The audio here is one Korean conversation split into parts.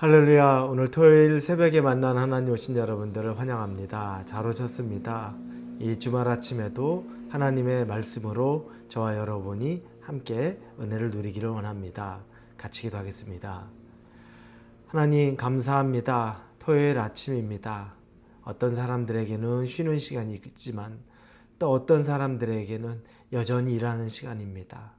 할렐루야. 오늘 토요일 새벽에 만난 하나님 오신 여러분들을 환영합니다. 잘 오셨습니다. 이 주말 아침에도 하나님의 말씀으로 저와 여러분이 함께 은혜를 누리기를 원합니다. 같이 기도하겠습니다. 하나님 감사합니다. 토요일 아침입니다. 어떤 사람들에게는 쉬는 시간이 있지만 또 어떤 사람들에게는 여전히 일하는 시간입니다.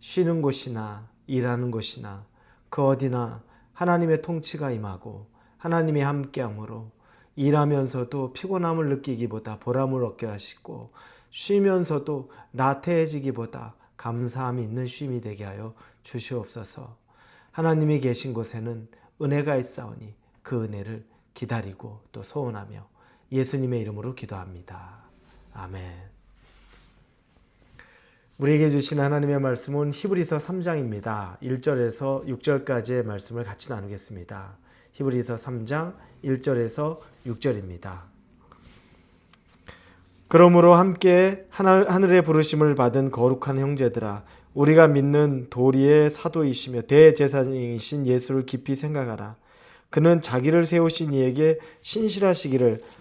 쉬는 곳이나 일하는 곳이나 그 어디나 하나님의 통치가 임하고 하나님이 함께함으로 일하면서도 피곤함을 느끼기보다 보람을 얻게 하시고 쉬면서도 나태해지기보다 감사함이 있는 쉼이 되게 하여 주시옵소서. 하나님이 계신 곳에는 은혜가 있사오니 그 은혜를 기다리고 또 소원하며 예수님의 이름으로 기도합니다. 아멘. 우리에게 주신 하나님의 말씀은 히브리서 3장입니다. 1절에서 6절까지의 말씀을 같이 나누겠습니다. 히브리서 3장 1절에서 6절입니다. 그러므로 함께 하늘의 부르심을 받은 거룩한 형제들아 우리가 믿는 도리의 사도이시며 대제사장이신 예수를 깊이 생각하라. 그는 자기를 세우신 이에게 신실하시기를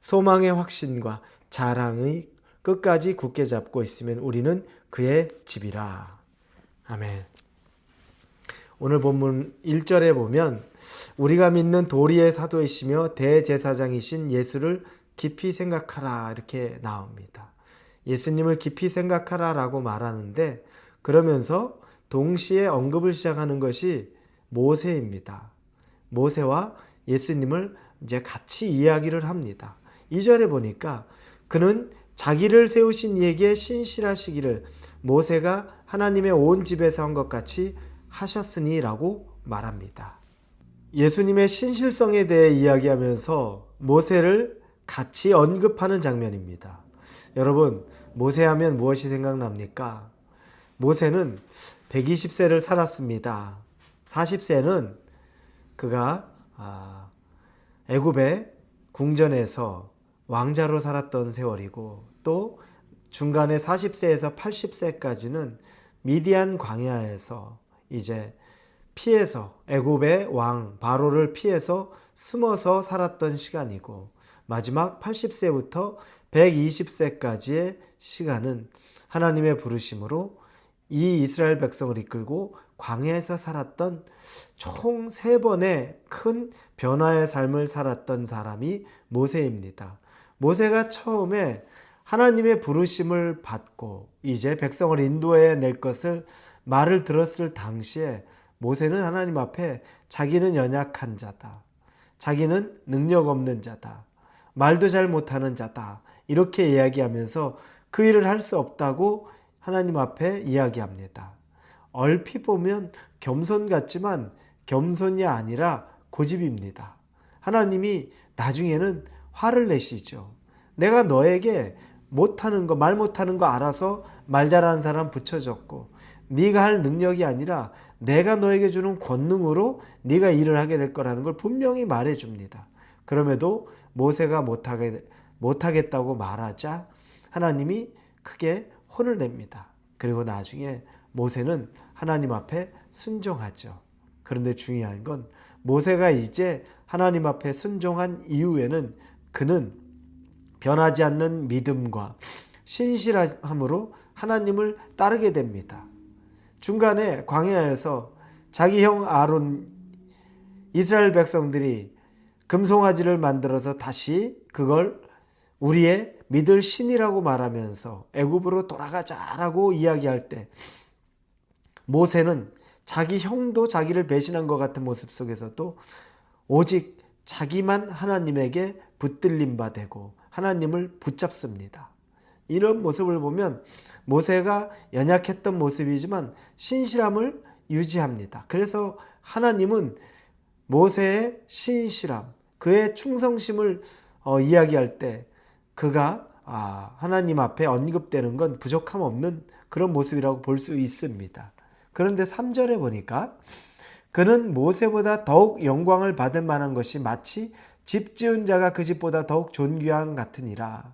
소망의 확신과 자랑의 끝까지 굳게 잡고 있으면 우리는 그의 집이라. 아멘. 오늘 본문 1절에 보면 우리가 믿는 도리의 사도이시며 대제사장이신 예수를 깊이 생각하라 이렇게 나옵니다. 예수님을 깊이 생각하라 라고 말하는데 그러면서 동시에 언급을 시작하는 것이 모세입니다. 모세와 예수님을 이제 같이 이야기를 합니다. 2절에 보니까 그는 자기를 세우신 이에게 신실하시기를 모세가 하나님의 온 집에서 한 것 같이 하셨으니라고 말합니다. 예수님의 신실성에 대해 이야기하면서 모세를 같이 언급하는 장면입니다. 여러분, 모세 하면 무엇이 생각납니까? 모세는 120세를 살았습니다. 40세는 그가 아, 애굽의 궁전에서 왕자로 살았던 세월이고 또 중간에 40세에서 80세까지는 미디안 광야에서 이제 피해서 애굽의 왕 바로를 피해서 숨어서 살았던 시간이고 마지막 80세부터 120세까지의 시간은 하나님의 부르심으로 이 이스라엘 백성을 이끌고 광야에서 살았던 총 세 번의 큰 변화의 삶을 살았던 사람이 모세입니다. 모세가 처음에 하나님의 부르심을 받고 이제 백성을 인도해 낼 것을 말을 들었을 당시에 모세는 하나님 앞에 자기는 연약한 자다. 자기는 능력 없는 자다. 말도 잘 못하는 자다. 이렇게 이야기하면서 그 일을 할 수 없다고 하나님 앞에 이야기합니다. 얼핏 보면 겸손 같지만 겸손이 아니라 고집입니다. 하나님이 나중에는 화를 내시죠. 내가 너에게 못하는 거, 말 못하는 거 알아서 말 잘하는 사람 붙여줬고, 네가 할 능력이 아니라 내가 너에게 주는 권능으로 네가 일을 하게 될 거라는 걸 분명히 말해줍니다. 그럼에도 모세가 못하게, 못하겠다고 말하자 하나님이 크게 혼을 냅니다. 그리고 나중에 모세는 하나님 앞에 순종하죠. 그런데 중요한 건 모세가 이제 하나님 앞에 순종한 이후에는 그는 변하지 않는 믿음과 신실함으로 하나님을 따르게 됩니다. 중간에 광야에서 자기 형 아론 이스라엘 백성들이 금송아지를 만들어서 다시 그걸 우리의 믿을 신이라고 말하면서 애굽으로 돌아가자라고 이야기할 때 모세는 자기 형도 자기를 배신한 것 같은 모습 속에서도 오직 자기만 하나님에게 붙들림 바 되고 하나님을 붙잡습니다. 이런 모습을 보면 모세가 연약했던 모습이지만 신실함을 유지합니다. 그래서 하나님은 모세의 신실함, 그의 충성심을 어, 이야기할 때 그가 아, 하나님 앞에 언급되는 건 부족함 없는 그런 모습이라고 볼 수 있습니다. 그런데 3절에 보니까 그는 모세보다 더욱 영광을 받을 만한 것이 마치 집 지은 자가 그 집보다 더욱 존귀한 같으니라.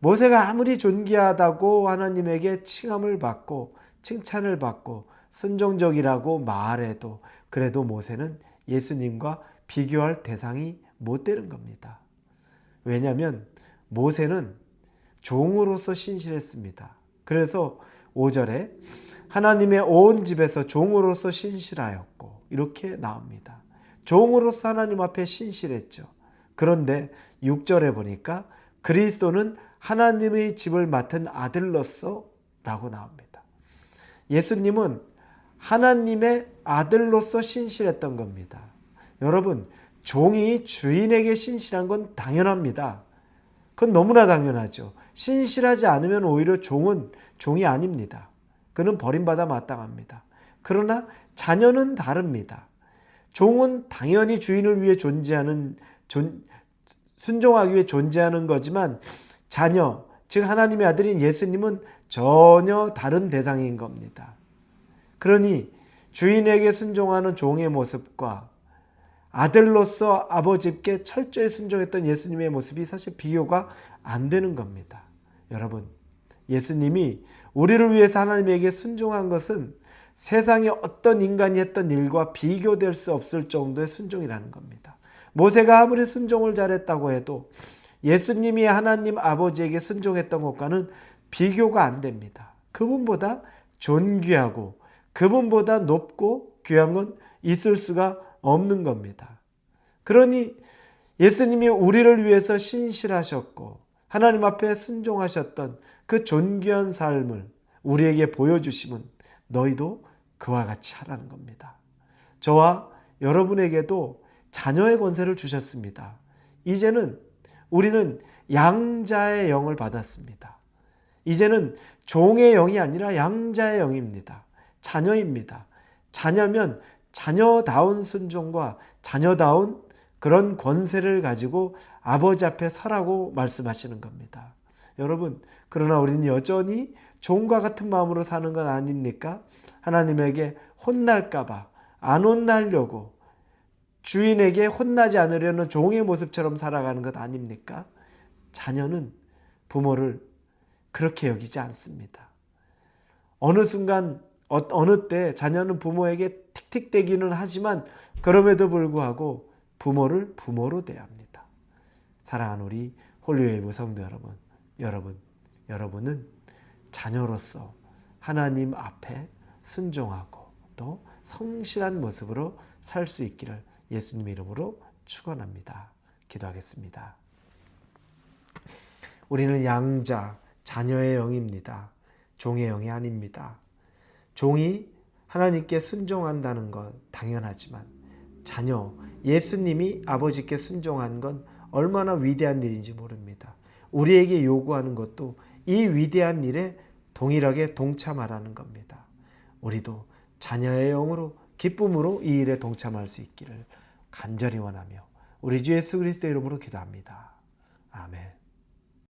모세가 아무리 존귀하다고 하나님에게 칭함을 받고 칭찬을 받고 순종적이라고 말해도 그래도 모세는 예수님과 비교할 대상이 못 되는 겁니다. 왜냐하면 모세는 종으로서 신실했습니다. 그래서 5절에 하나님의 온 집에서 종으로서 신실하였고 이렇게 나옵니다. 종으로서 하나님 앞에 신실했죠. 그런데 6절에 보니까 그리스도는 하나님의 집을 맡은 아들로서 라고 나옵니다. 예수님은 하나님의 아들로서 신실했던 겁니다. 여러분, 종이 주인에게 신실한 건 당연합니다. 그건 너무나 당연하죠. 신실하지 않으면 오히려 종은 종이 아닙니다. 그는 버림받아 마땅합니다. 그러나 자녀는 다릅니다. 종은 당연히 주인을 위해 존재하는 존, 순종하기 위해 존재하는 거지만 자녀, 즉 하나님의 아들인 예수님은 전혀 다른 대상인 겁니다. 그러니 주인에게 순종하는 종의 모습과 아들로서 아버지께 철저히 순종했던 예수님의 모습이 사실 비교가 안 되는 겁니다. 여러분, 예수님이 우리를 위해서 하나님에게 순종한 것은 세상에 어떤 인간이 했던 일과 비교될 수 없을 정도의 순종이라는 겁니다. 모세가 아무리 순종을 잘했다고 해도 예수님이 하나님 아버지에게 순종했던 것과는 비교가 안 됩니다. 그분보다 존귀하고 그분보다 높고 귀한 건 있을 수가 없는 겁니다. 그러니 예수님이 우리를 위해서 신실하셨고 하나님 앞에 순종하셨던 그 존귀한 삶을 우리에게 보여주심은 너희도 그와 같이 하라는 겁니다. 저와 여러분에게도 자녀의 권세를 주셨습니다. 이제는 우리는 양자의 영을 받았습니다. 이제는 종의 영이 아니라 양자의 영입니다. 자녀입니다. 자녀면 자녀다운 순종과 자녀다운 그런 권세를 가지고 아버지 앞에 서라고 말씀하시는 겁니다. 여러분, 그러나 우리는 여전히 종과 같은 마음으로 사는 건 아닙니까? 하나님에게 혼날까봐 안 혼나려고 주인에게 혼나지 않으려는 종의 모습처럼 살아가는 것 아닙니까? 자녀는 부모를 그렇게 여기지 않습니다. 어느 순간 어, 어느 때 자녀는 부모에게 틱틱대기는 하지만 그럼에도 불구하고 부모를 부모로 대합니다. 사랑하는 우리 홀리웨이브 성도 여러분, 여러분, 여러분은 자녀로서 하나님 앞에 순종하고 또 성실한 모습으로 살 수 있기를 예수님의 이름으로 축원합니다. 기도하겠습니다. 우리는 양자, 자녀의 영입니다. 종의 영이 아닙니다. 종이 하나님께 순종한다는 건 당연하지만 자녀, 예수님이 아버지께 순종한 건 얼마나 위대한 일인지 모릅니다. 우리에게 요구하는 것도 이 위대한 일에 동일하게 동참하라는 겁니다. 우리도 자녀의 영으로 기쁨으로 이 일에 동참할 수 있기를 간절히 원하며 우리 주 예수 그리스도 이름으로 기도합니다. 아멘.